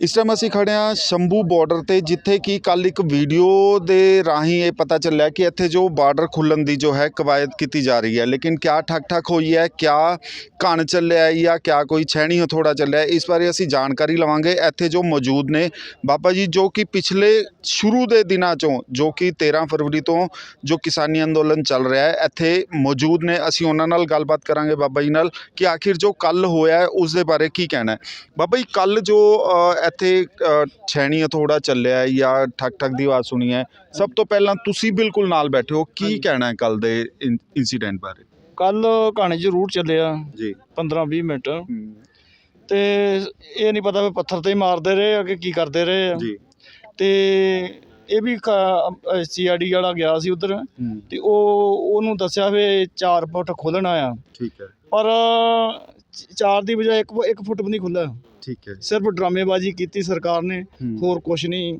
ਇਸ ਟਾਈਮ ਅਸੀਂ ਖੜੇ ਹਾਂ ਸ਼ੰਭੂ ਬਾਰਡਰ ਤੇ, ਜਿੱਥੇ ਕਿ ਕੱਲ ਇੱਕ ਵੀਡੀਓ ਦੇ ਰਾਹੀਂ ਇਹ ਪਤਾ ਚੱਲਿਆ ਕਿ ਇੱਥੇ ਜੋ ਬਾਰਡਰ ਖੁੱਲਣ ਦੀ ਜੋ ਹੈ ਕਵਾਇਦ ਕੀਤੀ ਜਾ ਰਹੀ ਹੈ। ਲੇਕਿਨ ਕਿਆ ਠੱਕ ਠੱਕ ਹੋਈ ਹੈ, ਕਿਆ ਘਣ ਚੱਲਿਆ ਜਾਂ ਕਿਆ ਕੋਈ ਛੈਣੀ ਹਥੋੜਾ ਚੱਲਿਆ ਇਸ ਬਾਰੇ ਅਸੀਂ ਜਾਣਕਾਰੀ ਲਵਾਂਗੇ। ਇੱਥੇ ਜੋ ਮੌਜੂਦ ਨੇ, ਬਾਬਾ ਜੀ, ਜੋ ਕਿ ਪਿਛਲੇ ਸ਼ੁਰੂ ਦੇ ਦਿਨਾਂ ਚੋਂ, ਜੋ ਕਿ 13 ਫਰਵਰੀ ਤੋਂ ਜੋ ਕਿਸਾਨੀ ਅੰਦੋਲਨ ਚੱਲ ਰਿਹਾ ਹੈ, ਇੱਥੇ ਮੌਜੂਦ ਨੇ। ਅਸੀਂ ਉਹਨਾਂ ਨਾਲ ਗੱਲਬਾਤ ਕਰਾਂਗੇ ਬਾਬਾ ਜੀ ਨਾਲ ਕਿ ਆਖਿਰ ਜੋ ਕੱਲ ਹੋਇਆ ਉਸ ਦੇ ਬਾਰੇ ਕੀ ਕਹਿਣਾ ਹੈ। ਬਾਬਾ ਜੀ ਕੱਲ ਜੋ ਇੱਥੇ ਛੈਣੀ ਹਥੋੜਾ ਚੱਲਿਆ ਹੈ ਜਾਂ ਠੱਕ ਠੱਕ ਦੀ ਆਵਾਜ਼ ਸੁਣੀ ਹੈ। ਸਭ ਤੋਂ ਪਹਿਲਾਂ ਤੁਸੀਂ ਬਿਲਕੁਲ ਨਾਲ ਬੈਠੇ ਹੋ। ਕੀ ਕਹਿਣਾ ਹੈ ਕੱਲ ਦੇ ਇਨਸੀਡੈਂਟ ਬਾਰੇ? ਕੱਲ ਕਹਾਣੀ ਜ਼ਰੂਰ ਚੱਲਿਆ। ਜੀ। 15 20 ਮਿੰਟ ਤੇ ਇਹ ਨਹੀਂ ਪਤਾ ਵੀ ਪੱਥਰ ਤੇ ਹੀ ਮਾਰਦੇ ਰਹੇ ਅੱਗੇ ਕੀ ਕਰਦੇ ਰਹੇ ਆ। ਜੀ। ਤੇ ਇਹ ਵੀ ਸੀਆਰਡੀ ਵਾਲਾ ਗਿਆ ਸੀ ਉਧਰ। ਤੇ ਉਹ ਉਹਨੂੰ ਦੱਸਿਆ ਵੀ 4 ਫੁੱਟ ਖੋਲਣਾ ਆ। ਠੀਕ ਹੈ। ਪਰ 4 ਦੀ ਬਜਾਏ 1 1 ਫੁੱਟ ਵੀ ਨਹੀਂ ਖੁੱਲਿਆ ਠੀਕ ਹੈ ਸਿਰਫ ਡਰਾਮੇਬਾਜ਼ੀ ਕੀਤੀ ਸਰਕਾਰ ਨੇ। ਹੋਰ ਕੁਝ ਨਹੀਂ।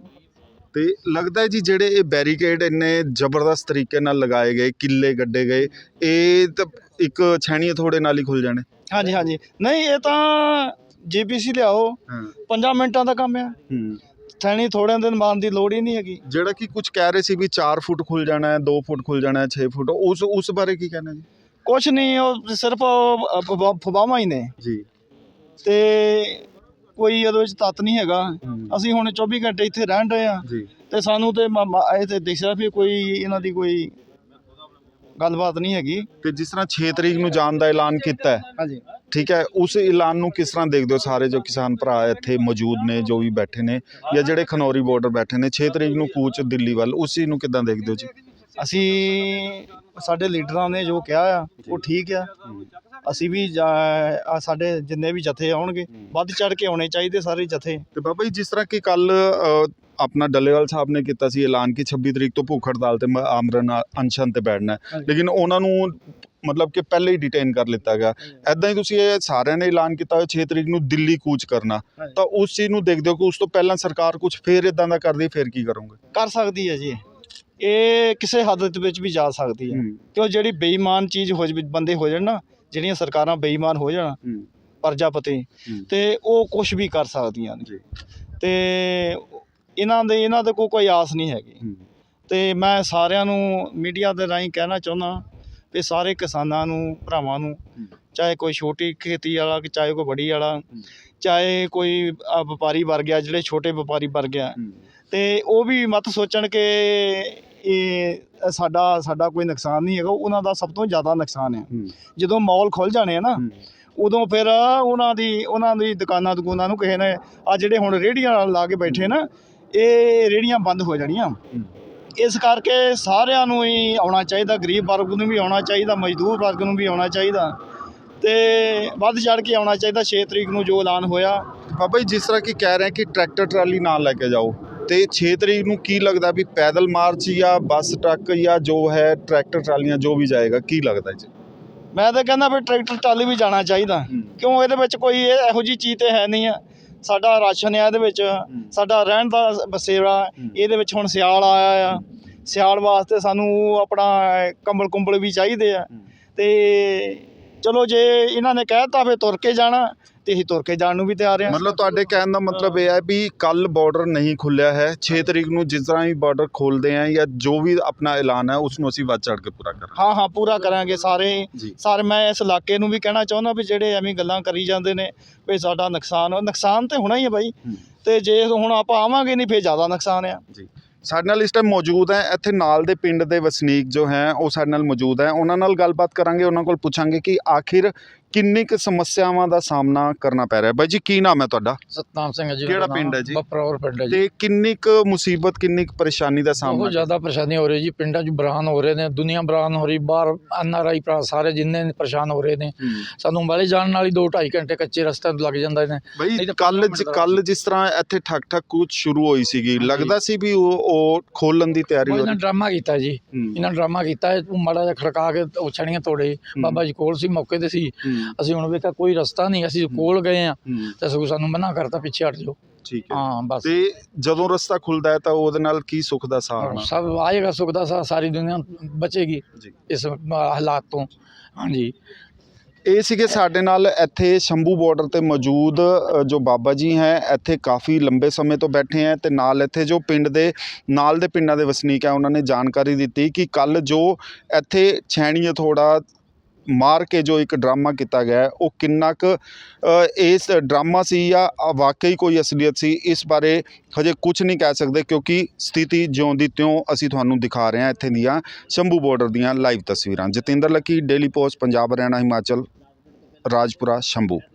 ਤੇ ਲੱਗਦਾ ਹੈ ਜੀ ਜਿਹੜੇ ਇਹ ਬੈਰੀਕੇਡ ਇੰਨੇ ਜ਼ਬਰਦਸਤ ਤਰੀਕੇ ਨਾਲ ਲਗਾਏ ਗਏ ਕਿੱਲੇ ਗੱਡੇ ਗਏ ਇਹ ਤਾਂ ਇੱਕ ਛੈਣੀ ਹਥੋੜੇ ਨਾਲ ਹੀ ਖੁੱਲ ਜਾਣੇ। ਹਾਂਜੀ ਹਾਂਜੀ। ਨਹੀਂ ਇਹ ਤਾਂ ਜੀਪੀਸੀ ਲਿਆਓ। ਹਾਂ। 5 ਮਿੰਟਾਂ ਦਾ ਕੰਮ ਆ। ਥੈਣੀ ਥੋੜਿਆਂ ਦਿਨ ਮਾਰਨ ਦੀ ਲੋੜ ਹੀ ਨਹੀਂ ਹੈਗੀ। ਜਿਹੜਾ ਕਿ ਕੁਝ ਕਹਿ ਰਹੇ ਸੀ ਵੀ 4 ਫੁੱਟ ਖੁੱਲ ਜਾਣਾ ਹੈ 2 ਫੁੱਟ ਖੁੱਲ ਜਾਣਾ ਹੈ 6 ਫੁੱਟ ਉਸ ਉਸ ਬਾਰੇ ਕੀ ਕਹਿਣਾ ਜੀ? ਕੁਛ ਨਹੀਂ ਉਹ ਸਿਰਫ ਫਵਾਵਾਂ ਹੀ ਨੇ। ਜੀ। ਤੇ ਕੋਈ ਇਹਦੇ ਵਿੱਚ ਤੱਤ ਨਹੀਂ ਹੈਗਾ। ਅਸੀਂ ਹੁਣ 24 ਘੰਟੇ ਇੱਥੇ ਰਹਿਣ ਰਹੇ ਆ। ਤੇ ਸਾਨੂੰ ਤੇ ਇਹ ਤੇ ਦਿਖਿਆ ਵੀ ਕੋਈ ਇਹਨਾਂ ਦੀ ਕੋਈ ਗੱਲਬਾਤ ਨਹੀਂ ਹੈਗੀ। ਤੇ ਜਿਸ ਤਰ੍ਹਾਂ 6 ਤਰੀਕ ਨੂੰ ਜਾਣ ਦਾ ਐਲਾਨ ਕੀਤਾ ਹੈ ਹਾਂਜੀ। ਠੀਕ ਹੈ ਉਸ ਐਲਾਨ ਨੂੰ ਕਿਸ ਤਰ੍ਹਾਂ ਦੇਖਦੇ ਹੋ ਸਾਰੇ ਜੋ ਕਿਸਾਨ ਭਰਾ ਇੱਥੇ ਮੌਜੂਦ ਨੇ ਜੋ ਵੀ ਬੈਠੇ ਨੇ ਜਾਂ ਜਿਹੜੇ ਖਨੌਰੀ ਬਾਰਡਰ ਬੈਠੇ ਨੇ 6 ਤਰੀਕ ਨੂੰ ਕੂਚ ਦਿੱਲੀ ਵੱਲ ਉਸ ਨੂੰ ਕਿਦਾਂ ਦੇਖਦੇ ਹੋ ਜੀ? ਅਸੀਂ ਸਾਡੇ ਲੀਡਰਾਂ ਨੇ ਜੋ ਕਿਹਾ ਆ ਉਹ ਠੀਕ ਆ। ਅਸੀਂ ਵੀ ਜਾ- ਸਾਡੇ ਜਿੰਨੇ ਵੀ ਜਥੇ ਆਉਣਗੇ ਵੱਧ ਚੜ ਕੇ ਆਉਣੇ ਚਾਹੀਦੇ ਸਾਰੇ ਜਥੇ। ਤੇ ਬਾਬਾ ਜੀ ਜਿਸ ਤਰ੍ਹਾਂ ਕਿ ਕੱਲ ਆਪਣਾ ਡੱਲੇਵਾਲ ਸਾਹਿਬ ਨੇ ਕੀਤਾ ਸੀ ਐਲਾਨ ਕਿ 26 ਤਰੀਕ ਤੋਂ ਭੁੱਖ ਹੜਤਾਲ ਤੇ ਮ- ਆਮਰਨ ਅਨਸ਼ਨ ਤੇ ਬੈਠਣਾ ਹੈ। ਹਾਂਜੀ। ਲੇਕਿਨ ਉਹਨਾਂ ਨੂੰ ਮਤਲਬ ਕਿ ਪਹਿਲੇ ਹੀ ਡਿਟੇਨ ਕਰ ਲਿੱਤਾ ਗਿਆ। ਐਦਾਂ ਹੀ ਤੁਸੀਂ ਇਹ ਸਾਰਿਆਂ ਨੇ ਐਲਾਨ ਕੀਤਾ ਹੋਇਆ 6 ਤਰੀਕ ਨੂੰ ਦਿੱਲੀ ਕੂਚ ਕਰਨਾ। ਹਾਂਜੀ। ਤਾਂ ਉਸ ਚੀਜ਼ ਨੂੰ ਦੇਖਦੇ ਹੋ ਕਿ ਉਸ ਤੋਂ ਪਹਿਲਾਂ ਸਰਕਾਰ ਕੁਝ ਫੇਰ ਇਦਾਂ ਦਾ ਕਰਦੀ ਫੇਰ ਕੀ ਕਰੋਗੇ? ਕਰ ਸਕਦੀ ਹੈ ਜੀ। ਇਹ ਕਿਸੇ ਹੱਦ ਦੇ ਵਿੱਚ ਵੀ ਜਾ ਸਕਦੀ ਹੈ। ਕਿਉਂ ਜਿਹੜੀ ਬੇਈਮਾਨ ਚੀਜ਼ ਹੋ ਜਾਵੇ ਬੰਦੇ ਹੋ ਜਾਣ ਨਾ ਜਿਹੜੀਆਂ ਸਰਕਾਰਾਂ ਬੇਈਮਾਨ ਹੋ ਜਾਣ ਪ੍ਰਜਾਪਤੀ। ਤੇ ਉਹ ਕੁਝ ਵੀ ਕਰ ਸਕਦੀਆਂ ਨੇ। ਤੇ ਇਹਨਾਂ ਦੇ ਇਹਨਾਂ ਦੇ ਕੋਈ ਕੋਈ ਆਸ ਨਹੀਂ ਹੈਗੀ। ਤੇ ਮੈਂ ਸਾਰਿਆਂ ਨੂੰ ਮੀਡੀਆ ਦੇ ਰਾਹੀਂ ਕਹਿਣਾ ਚਾਹੁੰਦਾ ਵੀ ਸਾਰੇ ਕਿਸਾਨਾਂ ਨੂੰ ਭਰਾਵਾਂ ਨੂੰ ਚਾਹੇ ਕੋਈ ਛੋਟੀ ਖੇਤੀ ਵਾਲਾ ਕਿ ਚਾਹੇ ਕੋਈ ਬੜੀ ਵਾਲਾ ਚਾਹੇ ਕੋਈ ਵਪਾਰੀ ਵਰਗ ਆ ਜਿਹੜੇ ਛੋਟੇ ਵਪਾਰੀ ਵਰਗ ਆ। ਤੇ ਉਹ ਵੀ ਮਤ ਸੋਚਣ ਕਿ ਇਹ ਸਾਡਾ ਸਾਡਾ ਕੋਈ ਨੁਕਸਾਨ ਨਹੀਂ ਹੈਗਾ ਉਹਨਾਂ ਦਾ ਸਭ ਤੋਂ ਜ਼ਿਆਦਾ ਨੁਕਸਾਨ ਹੈ। ਜਦੋਂ ਮਾਲ ਖੁੱਲ ਜਾਣੇ ਆ ਨਾ ਉਦੋਂ ਫਿਰ ਉਹਨਾਂ ਦੀ ਉਹਨਾਂ ਦੀ ਦੁਕਾਨਾਂ ਦੁਕਾਨਾਂ ਨੂੰ ਕਿਸੇ ਨੇ ਆ ਜਿਹੜੇ ਹੁਣ ਰੇਹੜੀਆਂ ਲਾ ਕੇ ਬੈਠੇ ਨਾ ਇਹ ਰੇਹੜੀਆਂ ਬੰਦ ਹੋ ਜਾਣੀਆਂ। ਇਸ ਕਰਕੇ ਸਾਰਿਆਂ ਨੂੰ ਹੀ ਆਉਣਾ ਚਾਹੀਦਾ ਗਰੀਬ ਵਰਗ ਨੂੰ ਵੀ ਆਉਣਾ ਚਾਹੀਦਾ ਮਜ਼ਦੂਰ ਵਰਗ ਨੂੰ ਵੀ ਆਉਣਾ ਚਾਹੀਦਾ। ਤੇ ਵੱਧ ਚੜ ਕੇ ਆਉਣਾ ਚਾਹੀਦਾ 6 ਤਰੀਕ ਨੂੰ ਜੋ ਐਲਾਨ ਹੋਇਆ। ਬਾਬਾ ਜੀ ਜਿਸ ਤਰ੍ਹਾਂ ਕਿ ਕਹਿ ਰਹੇ ਕਿ ਟਰੈਕਟਰ ਟਰਾਲੀ ਨਾਲ ਲੈ ਕੇ ਜਾਓ। ਤੇ 6 ਤਰੀਕ ਨੂੰ ਕੀ ਲੱਗਦਾ ਵੀ ਪੈਦਲ ਮਾਰਚ ਜਾਂ ਬੱਸ ਟਰੱਕ ਜਾਂ ਜੋ ਹੈ ਟਰੈਕਟਰ ਟਰਾਲੀਆਂ ਜੋ ਵੀ ਜਾਏਗਾ ਕੀ ਲੱਗਦਾ ਜੀ? ਮੈਂ ਤਾਂ ਕਹਿੰਦਾ ਵੀ ਟਰੈਕਟਰ ਟਰਾਲੀ ਵੀ ਜਾਣਾ ਚਾਹੀਦਾ। ਕਿਉਂ? ਇਹਦੇ ਵਿੱਚ ਕੋਈ ਇਹ- ਜੀ ਚੀਜ਼ ਤੇ ਹੈ ਨਹੀਂ ਆ। ਸਾਡਾ ਰਾਸ਼ਨ ਹੈ ਇਹਦੇ ਵਿੱਚ। ਸਾਡਾ ਰਹਿਣ ਦਾ ਬਸੇਰਾ। ਇਹਦੇ ਵਿੱਚ ਹੁਣ ਸਿਆਲ ਆਇਆ ਆ। ਸਿਆਲ ਵਾਸਤੇ ਸਾਨੂੰ ਆਪਣਾ ਕੰਬਲ ਕੁੰਬਲ ਵੀ ਚਾਹੀਦੇ ਆ। ਤੇ ਚਲੋ ਜੇ ਇਹਨਾਂ ਨੇ ਕਹਿਤਾ ਵੀ ਤੁਰ ਕੇ ਜਾਣਾ ਤੇ ਅਸੀਂ ਤੁਰ ਕੇ ਜਾਣ ਨੂੰ ਵੀ ਤਿਆਰ ਆ। ਮਤਲਬ ਤੁਹਾਡੇ ਕਹਿਣ ਦਾ ਮਤਲਬ ਇਹ ਹੈ ਵੀ ਕੱਲ ਬਾਰਡਰ ਨਹੀਂ ਖੁੱਲਿਆ ਹੈ। 6 ਤਰੀਕ ਨੂੰ ਜਿਸ ਤਰ੍ਹਾਂ ਹੀ ਬਾਰਡਰ ਖੋਲਦੇ ਆ ਜਾਂ ਜੋ ਵੀ ਆਪਣਾ ਐਲਾਨ ਹੈ ਉਸ ਨੂੰ ਅਸੀਂ ਵੱਧ ਚੜ ਕੇ ਪੂਰਾ ਕਰਾਂਗੇ। ਹਾਂ ਹਾਂ ਪੂਰਾ ਕਰਾਂਗੇ ਸਾਰੇ। ਸਾਰੇ ਮੈਂ ਇਸ ਇਲਾਕੇ ਨੂੰ ਵੀ ਕਹਿਣਾ ਚਾਹੁੰਦਾ ਵੀ ਜਿਹੜੇ ਐਵੇਂ ਗੱਲਾਂ ਕਰੀ ਜਾਂਦੇ ਨੇ ਵੀ ਸਾਡਾ ਨੁਕਸਾਨ ਹੋ ਨੁਕਸਾਨ ਤੇ ਹੋਣਾ ਹੀ ਹੈ ਬਾਈ। ਹੂੰ। ਤੇ ਜੇ ਹੁਣ ਆਪਾਂ ਆਵਾਂਗੇ ਨਹੀਂ ਫੇਰ ਜ਼ਿਆਦਾ ਨੁਕਸਾਨ ਆ। ਜੀ। ਸਾਡੇ ਨਾਲ ਇਸ ਟਾਈਮ ਮੌਜੂਦ ਹੈ ਇੱਥੇ ਨਾਲ ਦੇ ਪਿੰਡ ਦੇ ਵਸਨੀਕ ਜੋ ਹੈ ਉਹ ਸਾਡੇ ਨਾਲ ਮੌਜੂਦ ਹੈ। ਉਹਨਾਂ ਨਾਲ ਗੱਲਬਾਤ ਕਰਾਂਗੇ ਉਹਨਾਂ ਕੋਲ ਪੁੱਛਾਂਗੇ ਕਿ ਆਖਿਰ ਕਿੰਨੀ ਕੁ ਸਮੱਸਿਆਵਾਂ ਦਾ ਸਾਹਮਣਾ ਕਰਨਾ ਪੈ ਰਿਹਾ? ਹੈ ਬਾਈ ਜੀ ਕੀ ਨਾਮ ਹੈ ਤੁਹਾਡਾ? ਸਤਨਾਮ ਸਿੰਘ ਜੀ ਕਿਹੜਾ। ਪਿੰਡ ਹੈ ਜੀ? ਬਪਰੌਰ ਪਿੰਡ ਹੈ ਜੀ। ਤੇ ਕਿੰਨੀ ਕੁ ਮੁਸੀਬਤ ਕਿੰਨੀ ਕੁ ਪਰੇਸ਼ਾਨੀ ਦਾ ਬਹੁਤ ਸਾਹਮਣਾ ਜ਼ਿਆਦਾ ਪਰੇਸ਼ਾਨੀ ਹੋ ਰਹੀ ਜੀ ਪਿੰਡਾਂ 'ਚ ਬਰਾਨ ਹੋ ਰਹੇ ਨੇ ਦੁਨੀਆ ਬਰਾਨ ਹੋ ਰਹੀ ਬਾਹਰ ਐਨ ਆਰ ਆਈ ਭਰਾ ਸਾਰੇ ਜਿੰਨੇ ਪਰੇਸ਼ਾਨ ਹੋ ਰਹੇ ਨੇ। ਸਾਨੂੰ ਬਾਲੇ ਜਾਣ ਨਾਲ ਹੀ 2.5 ਘੰਟੇ ਕੱਚੇ ਰਸਤੇ ਲੱਗ ਜਾਂਦੇ ਨੇ। ਬਈ ਤਾਂ ਕੱਲ ਕੱਲ ਜਿਸ ਤਰ੍ਹਾਂ ਇੱਥੇ ਠੱਕ ਠੱਕ ਕੁਝ ਸ਼ੁਰੂ ਹੋਈ ਸੀਗੀ ਲੱਗਦਾ ਸੀ ਵੀ ਉਹ ਉਹ ਖੋਲਣ ਦੀ ਤਿਆਰੀ ਹੋ ਇਹਨਾਂ ਰਹੀ ਡਰਾਮਾ ਕੀਤਾ ਜੀ। ਇਹਨਾਂ ਡਰਾਮਾ ਕੀਤਾ ਮਾੜਾ ਜਿਹਾ ਖੜਕਾ ਕੇ ਉਹ ਛੜੀਆਂ ਤੋੜੇ। ਬਾਬਾ ਜੀ ਕੋਲ ਸੀ ਮੌਕੇ ਤੇ ਸੀ। ਅਸੀਂ ਹੁਣ ਵੇਖਿਆ ਕੋਈ ਰਸਤਾ ਨਹੀਂ ਅਸੀਂ ਕੋਲ ਗਏ ਆ। ਤੇ ਸਗੋਂ ਸਾਨੂੰ ਮਨਾ ਕਰਤਾ ਪਿੱਛੇ ਹਟ ਜਾਓ। ਠੀਕ ਹੈ। ਹਾਂ ਬਸ। ਤੇ ਜਦੋਂ ਰਸਤਾ ਖੁੱਲਦਾ ਹੈ ਤਾਂ ਉਹਦੇ ਨਾਲ ਕੀ ਸੁੱਖ ਦਾ ਸਾਹ ਆਉਣਾ ਸਭ ਆਏਗਾ ਸੁੱਖ ਦਾ ਸਾਹ ਸਾਰੀ ਦੁਨੀਆ ਬਚੇਗੀ ਇਸ ਹਾਲਾਤ ਤੋਂ। ਹਾਂਜੀ। ਇਹ ਸੀਗੇ ਸਾਡੇ ਨਾਲ ਇੱਥੇ ਸ਼ੰਭੂ ਬਾਰਡਰ ਤੇ ਮੌਜੂਦ ਜੋ ਬਾਬਾ ਜੀ ਹੈ ਇੱਥੇ ਕਾਫੀ ਲੰਬੇ ਸਮੇਂ ਤੋਂ ਬੈਠੇ ਹੈ ਤੇ ਨਾਲ ਇੱਥੇ ਜੋ ਪਿੰਡ ਦੇ ਨਾਲ ਦੇ ਪਿੰਡਾਂ ਦੇ ਵਸਨੀਕ ਹੈ ਉਹਨਾਂ ਨੇ ਜਾਣਕਾਰੀ ਦਿੱਤੀ ਕਿ ਕੱਲ ਜੋ ਇੱਥੇ ਛੈਣੀ ਥੋੜਾ ਮਾਰ ਕੇ ਜੋ ਇੱਕ ਡਰਾਮਾ ਕੀਤਾ ਗਿਆ ਉਹ ਕਿੰਨਾ ਕੁ ਇਸ ਡਰਾਮਾ ਸੀ ਜਾਂ ਵਾਕਈ ਕੋਈ ਅਸਲੀਅਤ ਸੀ, ਇਸ ਬਾਰੇ ਹਜੇ ਕੁਝ ਨਹੀਂ ਕਹਿ ਸਕਦੇ ਕਿਉਂਕਿ ਸਥਿਤੀ ਜਿਉਂ ਦੀ ਤਿਉਂ ਅਸੀਂ ਤੁਹਾਨੂੰ ਦਿਖਾ ਰਹੇ ਹਾਂ ਇੱਥੇ ਦੀਆਂ ਸ਼ੰਭੂ ਬਾਰਡਰ ਦੀਆਂ ਲਾਈਵ ਤਸਵੀਰਾਂ। Jatinder Lucky daily post Punjab, Haryana, Himachal, Rajpura, Shambhu.